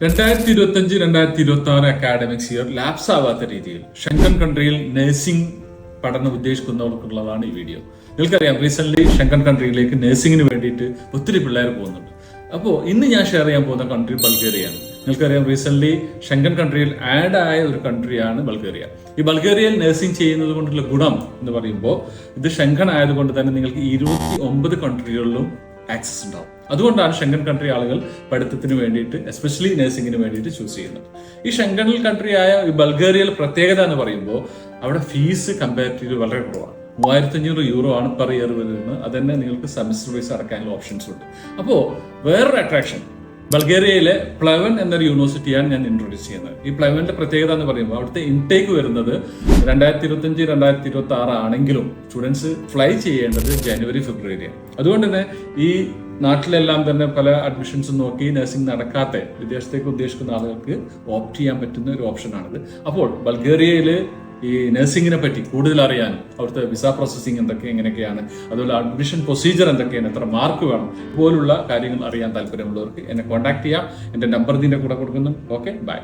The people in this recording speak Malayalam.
രണ്ടായിരത്തി ഇരുപത്തി അഞ്ച് രണ്ടായിരത്തി ഇരുപത്തി ആറ് അക്കാഡമിക്സ് ഇയർ ലാപ്സ് ആവാത്ത രീതിയിൽ ഷെങ്കൻ കൺട്രിയിൽ നഴ്സിംഗ് പഠനം ഉദ്ദേശിക്കുന്നവർക്കുള്ളതാണ് ഈ വീഡിയോ നിങ്ങൾക്കറിയാം റീസെന്റ് ഷെങ്കൻ കൺട്രിയിലേക്ക് നഴ്സിംഗിന് വേണ്ടിയിട്ട് ഒത്തിരി പിള്ളേർ പോകുന്നുണ്ട്. അപ്പോൾ ഇന്ന് ഞാൻ ഷെയർ ചെയ്യാൻ പോകുന്ന കൺട്രി ബൾഗേറിയയാണ്. നിങ്ങൾക്കറിയാം റീസെന്റ് ഷെങ്കൻ കൺട്രിയിൽ ആഡ് ആയ ഒരു കൺട്രിയാണ് ബൾഗേറിയ. ഈ ബൾഗേറിയയിൽ നഴ്സിംഗ് ചെയ്യുന്നത് കൊണ്ടുള്ള ഗുണം എന്ന് പറയുമ്പോൾ ഇത് ഷെങ്കൻ ആയതുകൊണ്ട് തന്നെ നിങ്ങൾക്ക് ഇരുപത്തി ഒമ്പത് കൺട്രികളിലും ആക്സസ് ഉണ്ടാവും. അതുകൊണ്ടാണ് ഷെങ്കൻ കൺട്രി ആളുകൾ പഠിത്തത്തിന് വേണ്ടിയിട്ട് എസ്പെഷ്യലി നഴ്സിംഗിന് വേണ്ടിയിട്ട് ചൂസ് ചെയ്യുന്നത്. ഈ ഷെങ്കൻ കൺട്രി ആയ ഈ പ്രത്യേകത എന്ന് പറയുമ്പോൾ അവിടെ ഫീസ് കമ്പാരിറ്റീവ് വളരെ കുറവാണ്. മൂവായിരത്തി അഞ്ഞൂറ് യൂറോ ആണ് പെർ ഇയർ വരുന്നത്. അത് തന്നെ നിങ്ങൾക്ക് സെമിസ്റ്റർ വൈസ് അടക്കാനുള്ള ഓപ്ഷൻസ് ഉണ്ട്. അപ്പോൾ വേറൊരു അട്രാക്ഷൻ ബൾഗേറിയയിലെ പ്ലവൻ എന്നൊരു യൂണിവേഴ്സിറ്റിയാണ് ഞാൻ ഇൻട്രൊഡ്യൂസ് ചെയ്യുന്നത്. ഈ പ്ലവന്റെ പ്രത്യേകത എന്ന് പറയുമ്പോൾ അവിടുത്തെ ഇൻടേക്ക് വരുന്നത് രണ്ടായിരത്തി ഇരുപത്തഞ്ച് രണ്ടായിരത്തി ഇരുപത്തി ആറ് ആണെങ്കിലും സ്റ്റുഡൻസ് ഫ്ലൈ ചെയ്യേണ്ടത് ജനുവരി ഫെബ്രുവരിയാണ് അതുകൊണ്ട് തന്നെ ഈ നാട്ടിലെല്ലാം തന്നെ പല അഡ്മിഷൻസ് നോക്കി നഴ്സിംഗ് നടക്കാത്ത വിദേശത്തേക്ക് ഉദ്ദേശിക്കുന്ന ആളുകൾക്ക് ഓപ്റ്റ് ചെയ്യാൻ പറ്റുന്ന ഒരു ഓപ്ഷനാണിത് അപ്പോൾ ബൾഗേറിയയിൽ ഈ നഴ്സിംഗിനെ പറ്റി കൂടുതൽ അറിയാൻ അവിടുത്തെ വിസ പ്രോസസ്സിംഗ് എന്തൊക്കെ എങ്ങനെയൊക്കെയാണ് അതുപോലെ അഡ്മിഷൻ പ്രൊസീജിയർ എന്തൊക്കെയാണ് എത്ര മാർക്ക് വേണം ഇതുപോലുള്ള കാര്യങ്ങൾ അറിയാൻ താല്പര്യമുള്ളവർക്ക് എന്നെ കോൺടാക്ട് ചെയ്യാം. എന്റെ നമ്പർ ഇതിന്റെ കൂടെ കൊടുക്കുന്നു ഓക്കെ ബൈ